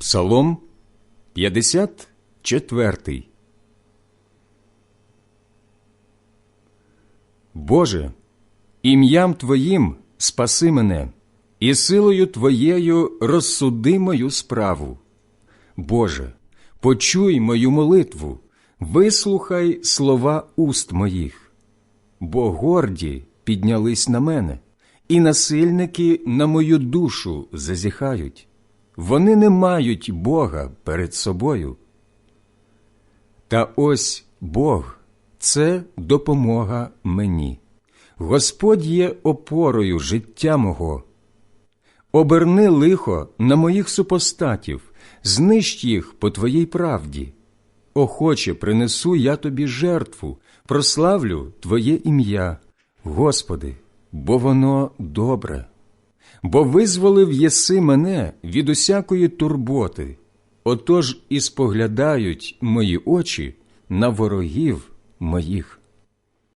Псалом 54 Боже, ім'ям Твоїм спаси мене, і силою Твоєю розсуди мою справу. Боже, почуй мою молитву, вислухай слова уст моїх, бо горді піднялись на мене, і насильники на мою душу зазіхають. Вони не мають Бога перед собою. Та ось Бог це допомога мені. Господь є опорою життя мого. Оберни лихо на моїх супостатів, знищ їх по твоїй правді. Охоче принесу я тобі жертву, прославлю Твоє ім'я, Господи, бо воно добре. Бо визволив єси мене від усякої турботи, отож і споглядають мої очі на ворогів моїх.